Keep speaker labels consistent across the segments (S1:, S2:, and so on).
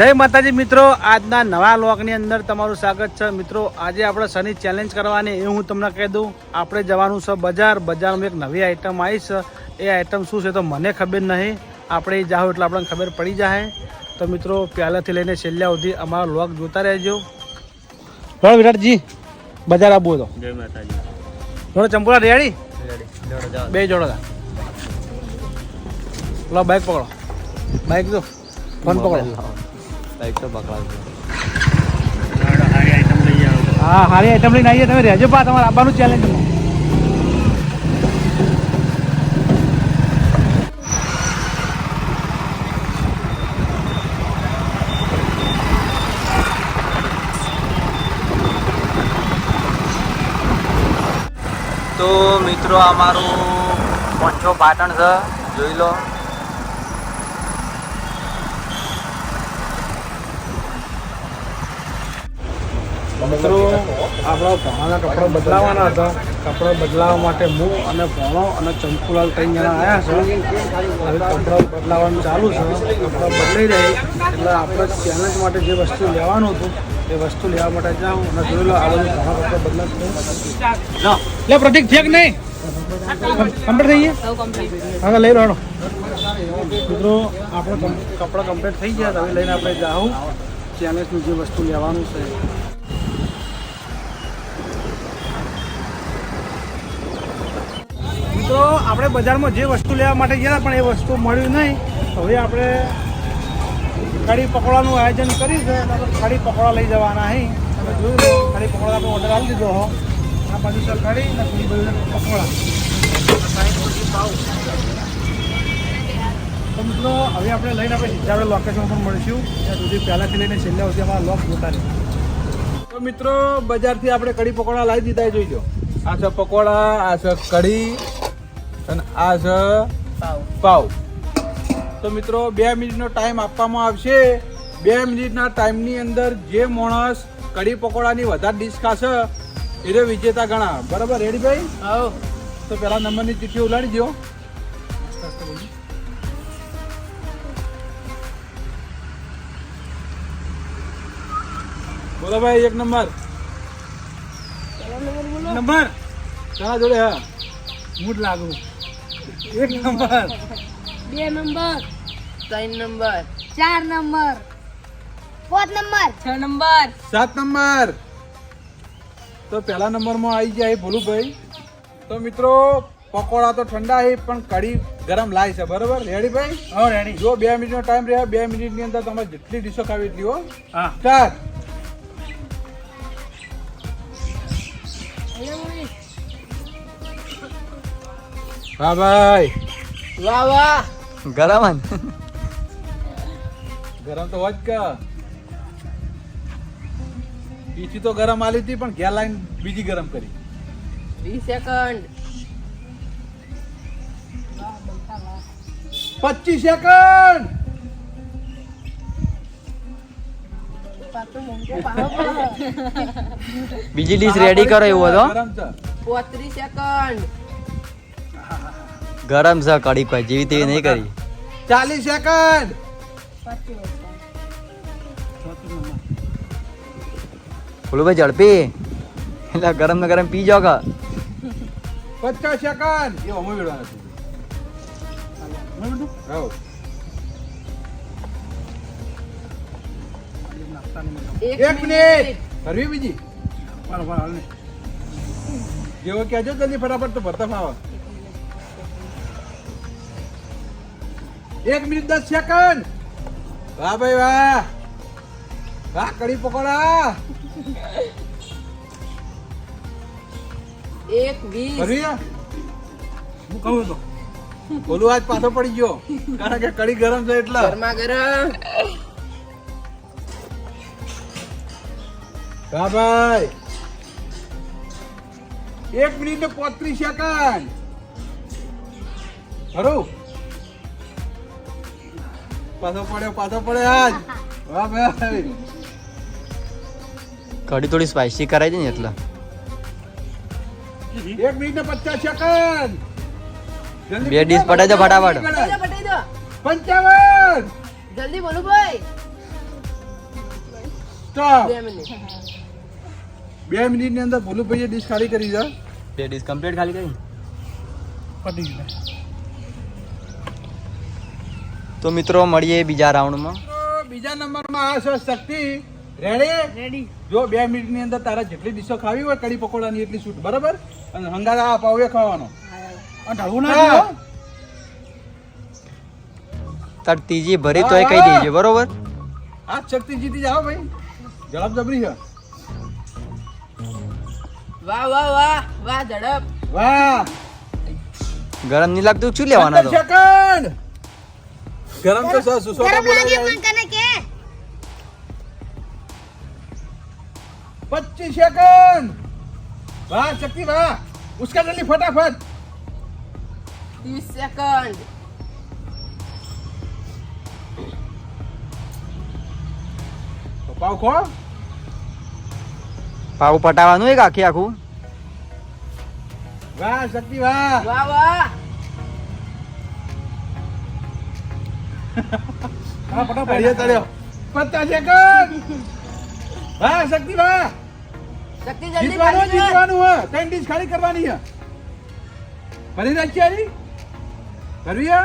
S1: જય માતાજી મિત્રો આજના નવા લોકની અંદર તમારું સ્વાગત છે. મિત્રો આજે આપણે શનિ ચેલેન્જ કરવાની એ હું તમને કહી દઉં. આપણે જવાનું છે બજાર. બજારમાં એક નવી આઈટમ આવી છે. એ આઈટમ શું છે તો મને ખબર નહીં. આપણે જાઓ એટલે આપણને ખબર પડી જાય તો મિત્રો પહેલાંથી લઈને છેલ્લા સુધી અમારો લોક જોતા રહેજો. બરાબર વિરાટજી બજાર આપવું તો.
S2: જય માતાજી.
S1: ચંપુલા રેડી? બે જોડો લો બાઇક પકડો. બાઇક જો ફોન પકડો.
S2: બાઈક તો પકડાવજો
S1: હા હારી આઈટમ લઈને આવીએ તમે રહેજો પા તમારે આવવાનું ચેલેન્જ
S2: તો મિત્રો અમારું પંચો પાટણ છે જોઈ લો.
S1: મિત્રો, આપણા ભણાના કપડાં બદલાવાના હતા. કપડાં બદલાવવા માટે હું અને ભણો અને ચંપુલાલ ત્રણ જણા આવ્યા છે. હવે કપડાં બદલાવાનું ચાલુ છે. કપડાં બદલાઈ રહી. એટલે આપણે ચેલેન્જ માટે જે વસ્તુ લેવાનું હતું, એ વસ્તુ લેવા માટે જાઉં અને જોઈ લો આ બધું ઘણા કપડાં બદલાશે. લે. પ્રતિક છે કે નહીં. કમ્પ્લીટ થઈ ગયા? હા, લઈ લો મિત્રો, આપણે કપડાં કમ્પ્લીટ થઈ ગયા. હવે લઈને આપણે જાઉં. ચેલેન્જનું જે વસ્તુ લેવાનું છે મિત્રો આપણે બજારમાં જે વસ્તુ લેવા માટે ગયા પણ એ વસ્તુ મળ્યું નહીં. હવે આપણે કઢી પકોડાનું આયોજન કર્યું છે કઢી પકોડા લઈ જવાના અહીં. તમે જોયું કઢી પકોડા આપણે ઓર્ડર આપી દીધો હો. આ બાજુ સર કઢી અને બીજી બાજુ પકોડા. તો મિત્રો, હવે આપણે લઈને આપણે સીધા લોકેશન પર મળીશું. ત્યાં સુધી પહેલાંથી લઈને છેલ્લા સુધી અમારા લોક જોતા રહે તો મિત્રો, બજારથી આપણે કઢી પકોડા લાવી દીધા જોઈજો આ છે પકોડા, આ છે કઢી અને આ છે પાવ. તો મિત્રો બે મિનિટનો ટાઈમ આપવામાં આવશે. બે મિનિટના ટાઈમની અંદર જે માણસ કઢી પકોડાની વધારે ડીશ ખાશે એ વિજેતા ગણા. બરાબર રેડી ભાઈ? તો પહેલા નંબરની ચીઠી ઉલાડી દો બોલો ભાઈ એક નંબર. નંબર તારા જોડે હા. જ લાગુ. એક નંબર.
S3: બે નંબર.
S4: ત્રણ નંબર.
S3: ચાર નંબર. પાંચ નંબર.
S4: છ નંબર.
S1: સાત નંબર. તો પહેલા નંબરમાં આવી જાય ભોલુભાઈ. તો મિત્રો પકોડા તો ઠંડા છે પણ કઢી ગરમ લાય છે. બરોબર? રેડી ભાઈ? હા રેડી જો બે મિનિટનો ટાઈમ રહ્યા બે મિનિટની અંદર તમારે જેટલી ડીશો ખાવી એટલી હો. હા. સ્ટાર્ટ હા ભાઈ
S4: વાહ વાહ
S2: ગરમ
S1: ગરમ તો હોત કે. પીછી તો ગરમ આલી હતી પણ ઘેર લાઈન બીજી ગરમ કરી.
S4: વીસ સેકન્ડ.
S1: પચીસ સેકન્ડ.
S2: બીજી ડીશ રેડી કરો એવું હતો
S1: ગરમ છે.
S4: પોત્રીસ સેકન્ડ.
S2: ગરમ છે કડી કોઈ જેવી તેવી નહીં કરી.
S1: ચાલીસ સેકન્ડ
S2: બોલો ભાઈ ઝડપી. એટલે ગરમ ને ગરમ પી જાઓ કા
S1: પચાસ સેકન્ડ એ અમો એક મિનિટ. કરવી બીજી. જેવો કહેજો જલ્દી ફટાફટ તો ભરતા ફાવા એક મિનિટ દસ સેકન્ડ વાહ ભાઈ વાહ. વાહ કઢી પકોડા.
S4: એક વીસ.
S1: હું કહું તો. બોલું આજ પાછો પડી ગયો. કારણ કે કઢી ગરમ છે એટલે.
S4: ગરમા ગરમ.
S1: વાહ ભાઈ. એક મિનિટ ને પોત્રીસ સેકન્ડ ખરું પાછો પડ્યો પાછો પડ્યો આજ. વાહ ભાઈ.
S2: કઢી થોડી સ્પાઇસી કરાવી દે ને એટલે.
S1: એક મિનિટ ને પચાસ સેકન્ડ
S2: બે ડીશ પટાઈ દો ફટાફટ.
S4: દો. દો
S1: પંચાવન.
S4: જલ્દી બોલો ભાઈ.
S5: સ્ટોપ
S4: બે મિનિટ.
S5: બે મિનિટની અંદર ભોલુભાઈએ ડીશ ખાલી કરી છે.
S2: બે ડીશ કમ્પ્લીટ ખાલી કરી.
S1: પતી ગયું.
S2: તો મિત્રો મળીએ બીજા રાઉન્ડમાં.
S5: બીજા નંબરમાં આ છે શક્તિ. રેડી
S1: રેડી
S5: જો બે મિનિટની અંદર તારા જેટલી ડીશો ખાવી હોય કડી પકોડાની એટલી છૂટ બરાબર? અને હંગારા આ પાવે ખાવાનો.
S1: અને ઢળવું ના
S2: તાર ત્રીજી ભરી તોય કહી દેજે બરોબર?
S5: આ શક્તિ જીતી જાવ ભાઈ. ઝડપ જબરી છે.
S4: વાહ વાહ વાહ વાહ ઝડપ.
S5: વાહ.
S2: ગરમ નહીં લાગતું? શું લેવાના તો?
S5: સેકન્ડ. ગરમ તો સર સુસોટા
S3: ગરમ લાગે પણ કને કે?
S5: પચીસ સેકન્ડ. વાહ શક્તિ વાહ. ઉસકા જલ્દી ફટાફટ.
S4: ત્રીસ સેકન્ડ.
S5: તો પાવ ખો.
S2: પાવ પટાવાનું એક આખી આખું.
S5: વાહ શક્તિ વાહ.
S4: વાહ વાહ.
S1: હા, ફટાફટ.
S5: તળિયો તળિયો. પચાસ સેકન્ડ હા શક્તિ વાહ
S4: શક્તિ જલ્દી
S5: જીતવાનું જીતવાનું હે. ત્રણ ડીશ ખાલી કરવાની હે. ભરી નાખી આરી ભરવી હે?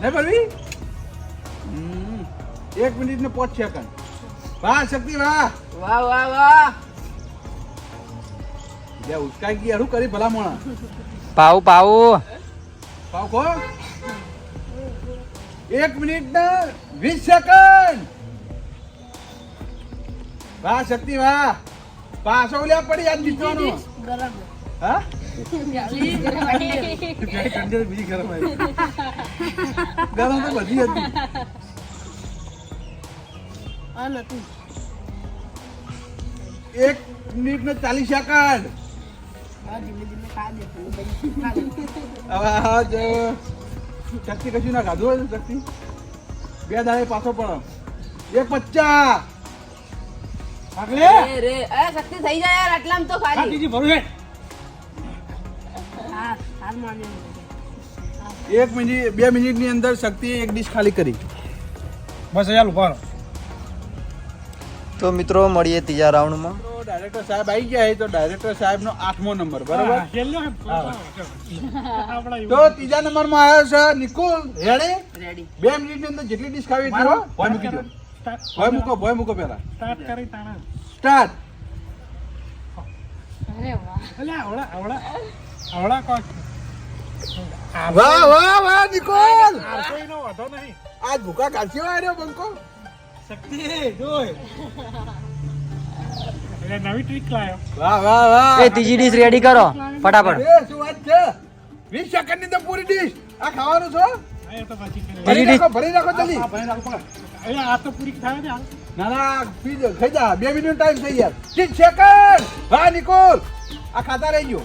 S5: નહીં ભરવી? એક મિનિટ ને પાંચ સેકન્ડ. વાહ શક્તિ વાહ
S4: વાહ વાહ વાહ.
S5: જે ઉચકાઈ ગઈ શું કરી ભલા મોણા
S2: પાવ પાવ
S5: પાવ ખો. એક મિનિટ ને વીસ સેકન્ડ વાહ શક્તિ વાહ. પાછો લ્યા પડી આજ જીતવાનું હા
S3: બીજી ગરમ
S5: આવી ગરમ તો બધી હતી.
S3: આ નથી
S5: એક મિનિટ ને ચાલીસ સેકન્ડ. હવે જો. શક્તિ કશું ના ખાધું હોય શક્તિ બે દાડે પાછો પડો. એક પચ્ચા! આગલે?
S4: રે રે અરે શક્તિ થઈ જાય યાર આટલામાં તો ખાલી.
S1: ત્રીજી ભરું છે.
S3: હા હાર માન્યો
S5: એક મિનિટ બે મિનિટની અંદર શક્તિ એક ડીશ ખાલી કરી.
S1: બસ યાર ઊભા
S2: તો મિત્રો મળીએ ત્રીજા રાઉન્ડમાં
S5: ડાયરેક્ટર સાહેબ આવી ગયા તો ડાયરેક્ટર સાહેબ નો આઠમો નંબર બરાબર? તો ત્રીજા નંબરમાં આવ્યો છે નિકુલ રેડી
S4: બે
S5: બે મિનિટની અંદર જેટલી ડિશ ખાવી એટલી હો. મૂકી દો ભય મૂકો ભય મૂકો પેલા
S1: સ્ટાર્ટ કરી તાણા.
S5: સ્ટાર્ટ.
S3: અરે વાહ.
S1: અલ્યા આવડા આવડા. આવડા કોક
S5: વાહ વાહ વાહ નિકુલ!
S1: આરસોઈનો વાંધો નહીં.
S5: આજ ભૂકા કાઢશી આવ્યો બંકો.
S1: શક્તિ જોય. એટલે નવી ટ્રીક લાયો
S5: વાહ વાહ વાહ.
S2: એ ત્રીજી ડીશ રેડી કરો. ફટાફટ.
S5: એ શું વાત છે? વીસ સેકન્ડની તો પૂરી ડીશ આ ખાવાનું છો?
S1: એ તો પછી
S5: ભરી
S2: ડીશ.
S5: ભરી નાખો જલ્દી.
S1: ભરી નાખો, પકડ. અલ્યા આ તો પૂરી થાય ને
S5: ના ના પી જાઓ, ખાઈ જા. બે મિનિટ ટાઈમ થઈ યાર ત્રીસ સેકન્ડ વાહ નિકોલ. આ ખાતા રહી ગયો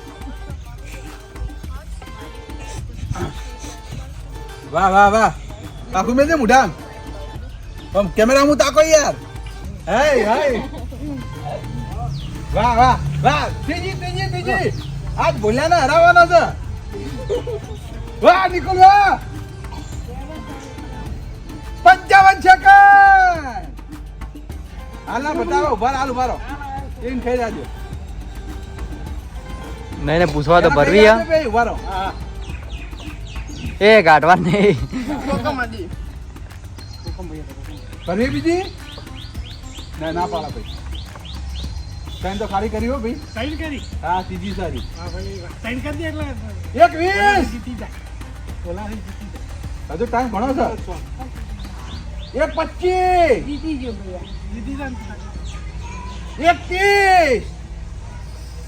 S5: વાહ વાહ વાહ. આખું મેં આમ કેમેરા હું તાકો યાર. હે હે વાહ વાહ વાહ ત્રીજી ત્રીજી ત્રીજી. આજ ભોલ્યાને હરાવવાના છે. વાહ નિકોલ વાહ પંચાવન સેકન્ડ હાલ ના બતાવો ઊભા હાલ ઊભા રહો. એને થઈ જાજો.
S2: નહીં ને પૂછવા તો ભરવી
S5: ઊભા રહો.
S2: એ ગાઢવા નહીં.
S5: ભરવી બીજી? ના ના પાડા ભાઈ. ત્રણ તો ખાલી કરી હો ભાઈ.
S1: સાઈન કરી?
S5: હા ત્રીજી સારી.
S1: હા ભાઈ સાઈન કરી દે એટલે
S5: એક વીસ!
S1: જીતી જાય. ઓલાથી જીતી જાય.
S5: હજુ ટાઈમ ઘણો છે. એક પચીસ!
S3: જીતી ગયો
S1: જીતી જાય.
S5: એક ત્રીસ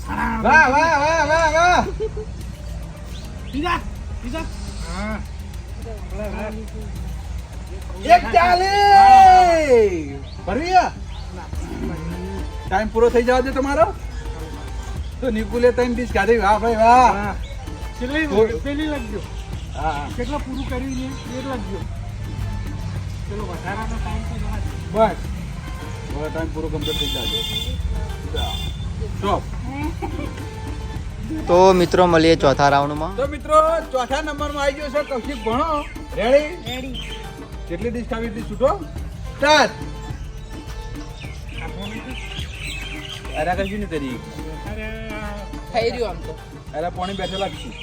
S5: વાહ વાહ વાહ વાહ વાહ!
S1: બીજા બીજા હા.
S5: એક ચાલીસ ભરવી? ટાઈમ પૂરો થઈ જવા દે તમારો? તો નિકુલે ત્રણ ડીશ કાઢી. વાહ ભાઈ વાહ.
S1: પેલી લાગજો
S5: હા.
S1: કેટલા પૂરું કર્યું છે એ લાગજો ચલો વધારાનો ટાઈમ તો જવા દે.
S5: બસ. હવે ટાઈમ પૂરો કમ્પ્લીટ થઈ જાય સ્ટોપ
S2: તો મિત્રો મળીએ ચોથા રાઉન્ડમાં.
S5: તો મિત્રો ચોથા નંબરમાં આવી ગયો છે કૌશિક ભણો. રેડી
S3: રેડી
S5: કેટલી ડીશ ખાવી હતી? છૂટો સ્ટાર્ટ અરે કશું નહીં તરી
S4: થઈ રહ્યું આમ તો.
S5: અરે પાણી બેઠેલા જ છું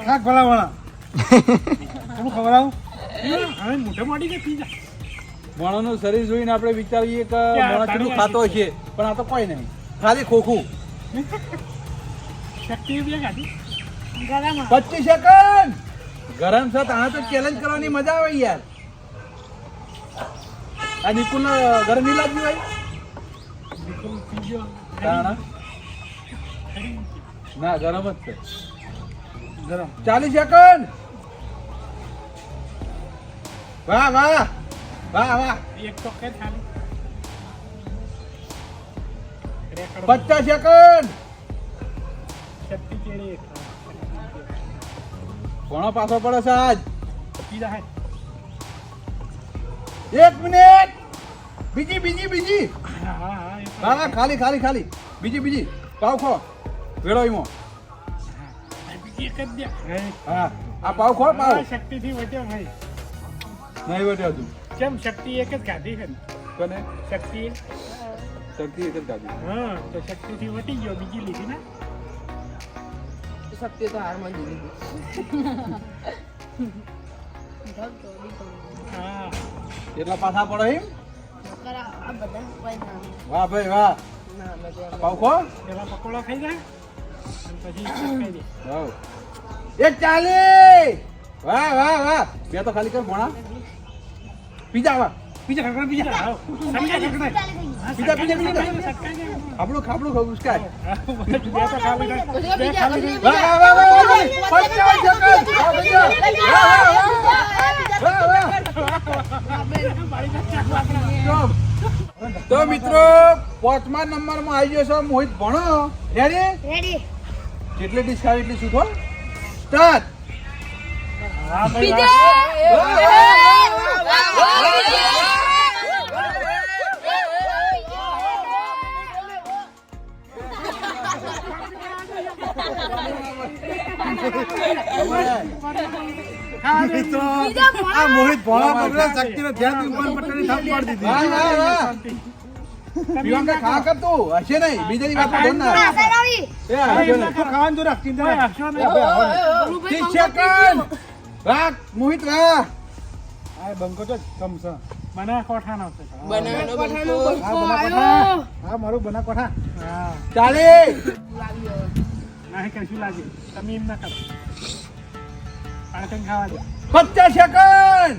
S6: કાક ભલાવાળા હું ખવડાવું? હવે મોઢે મોટી કે પી જા.
S5: માણસનું શરીર જોઈને આપણે વિચારીએ કે માણસ કેટલું ખાતો છે? પણ આ તો કોઈ નહીં. ખાલી ખોખું.
S6: શક્તિ બી ગાડી ગરમ
S5: પચીસ સેકન્ડ! ગરમ છે તાણે તો ચેલેન્જ કરવાની મજા આવે યાર. આ નિકુલ ગરમી લાગ્યું ભાઈ તાણે? ના ગરમ જ છે.
S6: ગરમ.
S5: ચાલીસ સેકન્ડ. વાહ વાહ. વાહ વાહ.
S6: એક તો કે થાલી
S5: પચાસ સેકન્ડ.
S6: શક્તિ
S5: પાછો પડે છે આજ? એક મિનિટ. બીજી બીજી બીજી.
S6: હા તો
S5: હા ખાલી ખાલી ખાલી. બીજી બીજી. પાવ ખો. વેળો ઈમો.
S6: બીજી એક જ
S5: હા. આ પાવ ખો પાવ.
S6: શક્તિ થી વચ્ચે ભાઈ
S5: નહીં વટ્યો હતું
S6: કેમ શક્તિ એક જ ખાધી છે
S5: કોને?
S6: શક્તિ
S5: શક્તિ એક જ ખાધી
S6: હા. તો શક્તિ થી વટી ગયો બીજી લીધી ને
S4: શક્તિ તો હારમાં દીધી
S6: હા
S5: એટલા પાછા પડે એમ
S3: ના
S5: વાહ ભાઈ વાહ.
S4: ના મેં તો એમ.
S5: પાવ ખો
S6: પેલા પકોડા ખાઈ જાય પછી ખાઈ
S5: એક ચાલી! વાહ વાહ વાહ. બે તો ખાલી કર ભણા. પીજા વાહ.
S6: આવ સમજાય ખબર
S5: પીજા પીજા પીજા ખાબડું ખાબડું ખાવું વાહ તો મિત્રો પાંચમા નંબરમાં આવી ગયો છો મોહિત ભણો રેડી
S3: રેડી
S5: જેટલી ડીશ ખાવી એટલી શીખો સ્ટાર્ટ
S6: હા ભાઈ
S5: આ મોહિત ભણો બગડે શક્તિને ધ્યાન ઉપર પટ્ટાની થાપ પાડી ના
S6: રાખ રાખ
S5: મોહિત
S6: આ બંકો છે. બના કોઠા નો છે?
S4: બનાવેલો બંકો.
S6: આ બના કોઠા. હા મારું બના કોઠા. હા.
S5: ચાલી.
S6: નહીં કશું લાગે. તમે એમ ના કરો. પાણી ખાવા દે.
S5: પચાસ સેકન્ડ.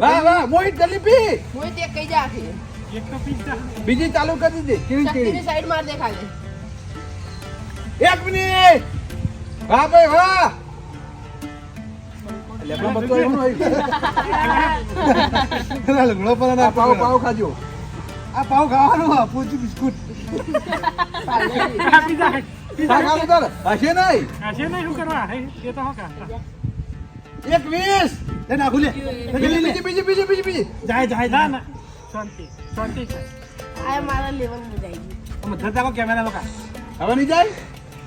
S5: વાહ વાહ મોહિત જલ્દી પી
S4: હું કઈ જા
S6: એક તો પીઝા
S5: બીજી ચાલુ કરી દીધી. કેવી કેવી?
S4: સાઈડ માર દે ખાલી
S5: એક મિનિટ. વાહ ભાઈ વાહ. એવું નહીં. આ પાવ પાવ ખાજો.
S6: આ પાવ ખાવાનું પૂછી બિસ્કુટ.
S5: હશે નહીં.
S6: હશે નહીં શું કરવા? હે એ તો કા
S5: એક વીસ
S6: લે નાખું લે.
S5: બીજી બીજી બીજી બીજી બીજી
S6: જાય જાય ના ના. શાંતિ શાંતિ
S3: આ મારા લેવલમાં જાય
S6: અમે ધરતા કેમેરા લોકો
S5: હવે નહીં જાય?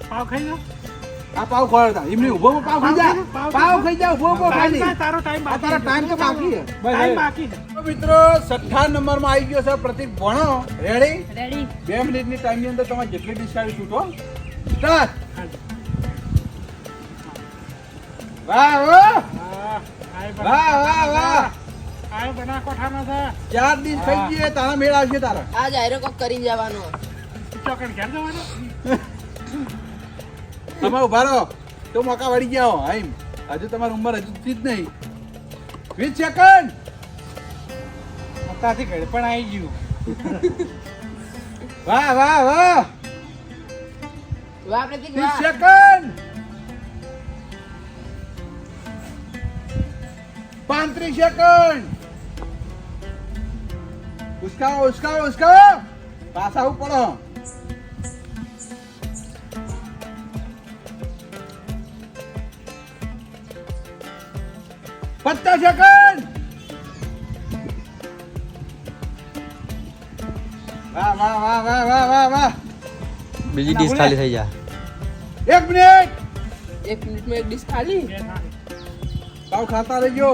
S6: પાવ ખાઈ લો.
S5: આ પાવ ખોરતા એમની ઊભો પાવ ખાઈ જા. પાવ ખાઈ જા. ઊભો ઊભો
S6: ખાઈ તારો ટાઈમ
S5: બાકી તારો ટાઈમ તો બાકી છે.
S6: ટાઈમ બાકી છે.
S5: મિત્રો સત્તાવન નંબરમાં આવી ગયો છે પ્રતિક ભણો. રેડી
S3: રેડી
S5: બે મિનિટની ટાઈમની અંદર તમારે જેટલી ડિસ્કાઉન્ટ છૂટો સ્ટાર્ટ વાહ વાહ
S6: હા.
S5: વાહ વાહ વાહ.
S6: આય બના કોઠાનો છે.
S5: ચાર દિવસ થઈ ગયે તારા મેળ આવશે તારા.
S4: આજ આયરો કોક કરીને જવાનો.
S6: ચોકડ ઘેર જવાનું?
S5: તમે ઊભા રહો. તો મોકા વળી ગયા હો આઈમ હજુ તમારી ઉંમર હજુ થી જ નહીં. વીસ સેકન્ડ
S6: અત્યારથી ઘરે પણ આવી ગયું.
S5: વાહ વાહ વાહ.
S4: વાહ પ્રતિક વીસ
S5: સેકન્ડ પાંત્રીસ સેકન્ડ ઉસકાવો ઉસકાવો ઉસકાવો. પાછા આવું પડો. પત્તા સેકન્ડ વાહ વાહ વાહ વાહ વાહ વાહ વાહ.
S2: બીજી ડીશ ખાલી થઈ જા.
S5: એક મિનિટ!
S4: એક મિનિટમાં એક ડીશ ખાલી?
S5: સાવ ખાતા રહેજો.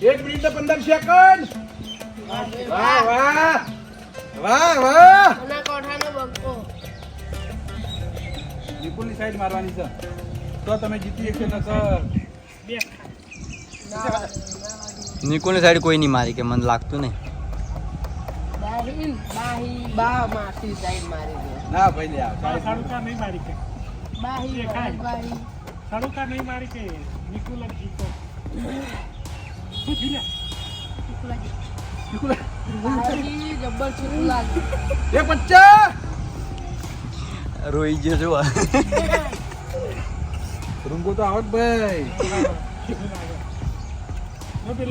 S5: એક મિનિટ પંદર સેકન્ડ વાહ વાહ. વાહ વાહ!
S3: અને કોઠાનો બક્કો
S5: વિપુલની સાઈડ મારવાની છે. તો તમે જીતી શકશો ને સર
S2: નિકુલની સાઈડ કોઈ નહીં મારી કે મને લાગતું નહીં.
S3: બાહી.
S4: બા માસી સાઈડ મારી દે.
S5: ના ભાઈ લે
S6: સાડુકા નહીં મારી કે.
S3: બાહી. બાહી
S6: સાડુકા નહીં મારી કે નિકુલ જીતો.
S4: નિકુલ લાગે
S5: એ
S2: રોઈ ગયો છું
S5: રૂંગો તો આવત ભાઈ.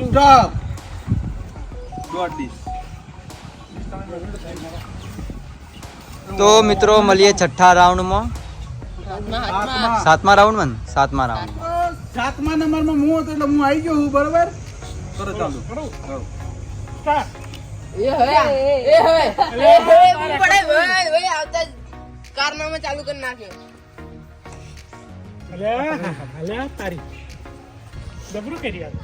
S5: સ્ટોપ ગોટ ધીસ
S2: તો મિત્રો મળીએ છઠ્ઠા રાઉન્ડમાં. સાતમા. રાઉન્ડમાં સાતમા રાઉન્ડ
S5: સાતમા નંબરમાં હું હતો એટલે હું આવી ગયો હું બરોબર? કરો ચાલુ.
S6: કરું. સ્ટાર્ટ
S4: એ હવે એ હવે. એ હવે પડે આવતા કારનામા ચાલુ કરી નાખ્યો.
S6: અલ્યા અલ્યા તારી. જબરું કરી યાર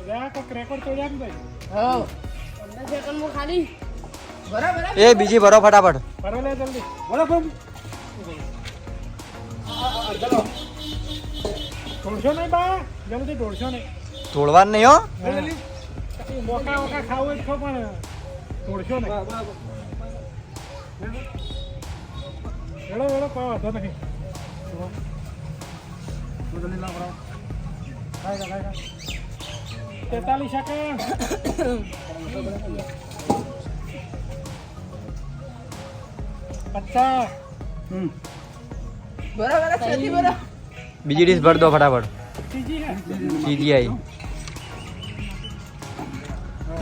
S6: અલ્યા કોક રેકોર્ડ તોડ્યા ને ભાઈ.
S4: હો
S3: પંદર સેકન્ડમાં ખાલી.
S4: બરાબર
S2: એ બીજી ભરો ફટાફટ.
S6: ભરો લે જલ્દી.
S5: બરાબર
S6: તોડશો નહીં બા? જલ્દી તોડશો નહીં.
S2: તોડવા નહીં હો.
S6: મોકા મોકા ખાવું તો ખાઓ પણ તોડશો નહીં. વેળો વેળો કોઈ વાંધો નહીં. તેતાલીસ સેકન્ડ. પચાસ.
S4: બરાબર
S2: બીજી ડીશ ભર દો ફટાફટ. આવી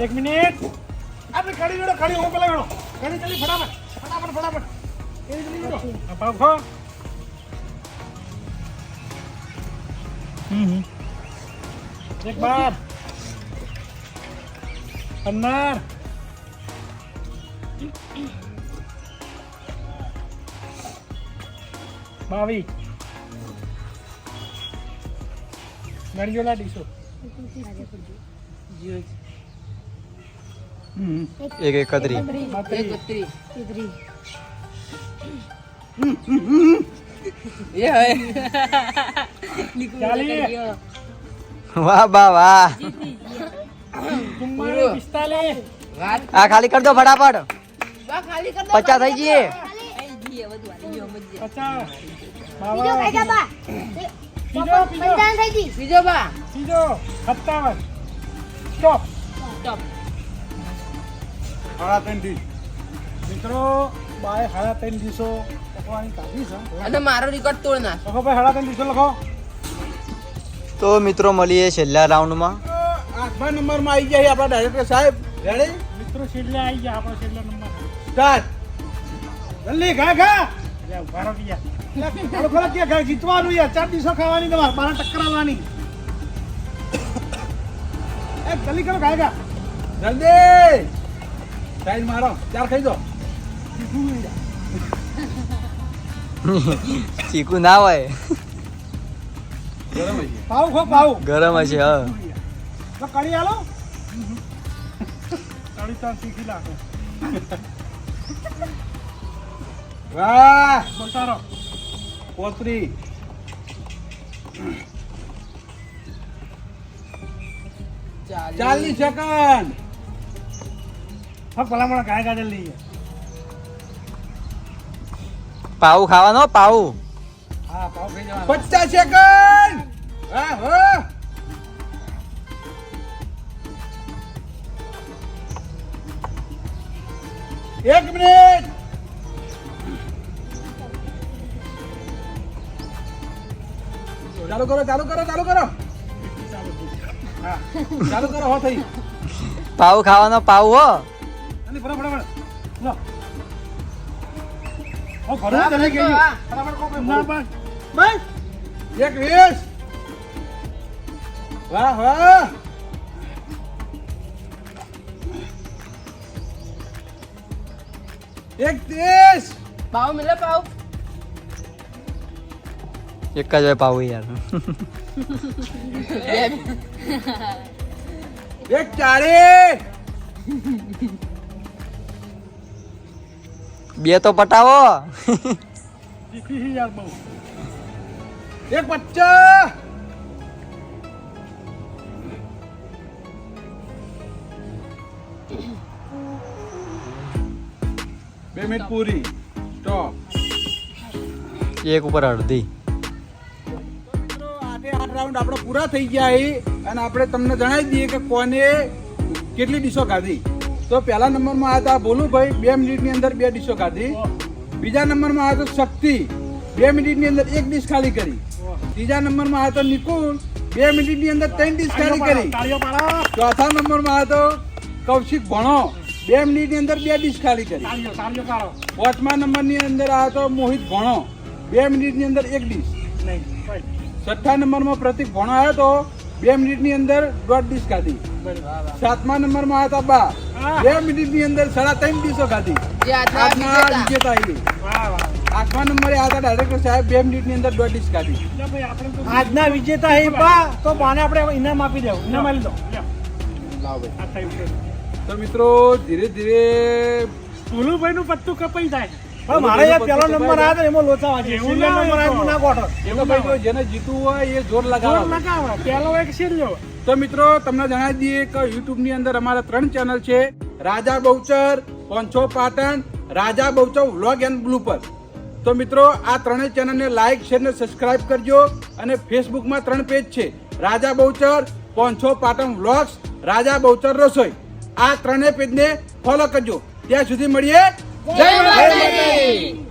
S6: એક મિનિટ. આપણે ખાડી જોડો ખાડી હું પેલા જોડો ખાડી જલ્દી ફટાફટ ફટાફટ ફટાફટ. એ જલ્દી જોડો પાવ ખો એક બાર. પંદર. બાવીસ. ગણજોલા ડીસો
S5: હમ.
S2: એક એકત્રી
S4: એક બત્રી
S3: તેત્રીસ
S4: એ હવે
S6: ચાલીસ
S2: વાહ બા વાહ
S6: ચુમ્માલીસ પિસ્તાલીસ
S4: વાત
S2: આ ખાલી કર દો ફટાફટ
S4: બા ખાલી કર દો
S2: પચાસ થઈ જઈએ
S6: પચાસ
S3: બીજો ખાઈ જા
S6: બાવન
S3: બા
S6: બીજો બીજો
S3: પંચાવન થઈ ગઈ
S4: બીજો બા
S6: બીજો સત્તાવન સ્ટોપ
S5: સાડા ત્રણથી
S6: મિત્રો બાય સાડા ત્રણ દિવસો લખવાની કાઢી છે.
S4: અને મારો રેકોર્ડ તોડ નાખ.
S6: લખો ભાઈ સાડા ત્રણ દિવસો લખો.
S2: તો મિત્રો મળીએ છેલ્લા રાઉન્ડમાં
S5: આઠમા નંબરમાં આવી ગયા છે આપણા ડાયરેક્ટર સાહેબ. રેડી
S6: મિત્રો છેલ્લા આવી ગયા આપણો છેલ્લા નંબર
S5: સ્ટાર્ટ
S6: જલ્દી ઘા ઘા. ઊભા રહો જીતવાનું યાર ચાર દિવસો ખાવાની તમારે બારા ટકરાવવાની. એ જલ્દી કરો ઘા.
S5: જલ્દી. સાઈડ મારો ચાર ખાઈ દો
S2: ચીકુ ના હોય.
S5: ગરમ હશે.
S6: પાવ ખો પાવ
S2: ગરમ હશે હ.
S6: તો કડી આલો. કડી તો શીખી નાખો.
S5: વાહ.
S6: બોલતા
S5: પોતરી ચાલીસ સેકન્ડ.
S6: હા ભલામણ ઘા ઘા જલ્દી
S2: પાઉ ખાવાનો પાઉ.
S6: હા પાઉ ખાઈ જવાનો.
S5: પચાસ સેકન્ડ હા હો. એક મિનિટ! ચાલુ કરો ચાલુ કરો ચાલુ કરો. હા ચાલુ કરો હો થઈ.
S2: પાઉ ખાવાનો પાઉ હો.
S6: જલ્દી ફટાફટ ફટાફટ. લો ઓ ઘરે તને કે ફટાફટ કો ના બસ બસ
S5: એક વીસ. વાહ વાહ. એક ત્રીસ.
S4: પાવ મિલે પાવ.
S2: એક જ હોય યાર.
S5: એક ચાળી
S2: બે તો પટાવો.
S5: એક પચાસ બે મિનિટ પૂરી. સ્ટોપ
S2: એક ઉપર અડધી.
S5: રાઉન્ડ આપણે પૂરા થઈ ગયા અને આપણે તમને જણાવી દઈએ કે કોને કેટલી ડીશો ખાધી. તો પહેલા નંબરમાં આવ્યા હતા ભોલુભાઈ બે મિનિટની અંદર બે ડીશો ખાધી. બીજા નંબરમાં આવ્યો તો શક્તિ બે મિનિટની અંદર એક ડીશ ખાલી કરી. ત્રીજા નંબરમાં આવ્યો તો નિકુલ બે મિનિટની અંદર ત્રણ ડીશ ખાલી કરી. ચોથા નંબરમાં આવ્યો તો કૌશિક ભણો બે મિનિટની અંદર બે ડીશ ખાલી કરી. પાંચમા નંબરની અંદર આવ્યો તો મોહિત ભણો બે મિનિટની અંદર એક ડીશ. છઠ્ઠા નંબરમાં પ્રતિક ભણો આવ્યો તો બે મિનિટની અંદર દોઢ ડીશ ખાધી. સાતમા નંબરમાં આવ્યા હતા બા. બે મિનિટની અંદર સાડા ત્રણ ડીશો ખાધી.
S4: વિજેતા.
S5: આવી
S6: વાહ વાહ
S5: આઠમા નંબરે આવતા હતા ડાયરેક્ટર સાહેબ બે મિનિટની અંદર દોઢ ડીશ ખાધી.
S6: એટલે ભાઈ આપણે તો આજના વિજેતા હે બા તો બાને આપણે ઇનામ આપી દેવું. ઇનામ આપી દો. લ્યો.
S5: લાવ ભાઈ. તો મિત્રો ધીરે ધીરે
S6: ભોલુભાઈ નું પત્તું કપાઈ જાય. મારે યાર પેલો નંબર આવ્યો એમાં લોચા વાંચી એવું સિરિયલ ના
S5: એ
S6: નંબર આવ્યો ના ગોઠો
S5: તો ભાઈ જેને જીતવું હોય એ જોર
S6: જોર
S5: લગાવો.
S6: લગાવો. પેલો એક સિરિયલ
S5: તો મિત્રો તમને જણાવી દઈએ કે યુટ્યુબની અંદર અમારા ત્રણ ચેનલ છે. Raja Bahuchar પોંછો Patan Raja Bahuchar vlog and blooper તો મિત્રો આ ત્રણેય ચેનલને લાઈક શેર ને સબસ્ક્રાઇબ કરજો. અને ફેસબુકમાં ત્રણ પેજ છે. રાજા બહુચર પોંછો પાટણ વ્લોગ્સ રાજા બહુચર રસોઈ. આ ત્રણેય પેજને ફોલો કરજો. ત્યાં સુધી મળીએ. Day by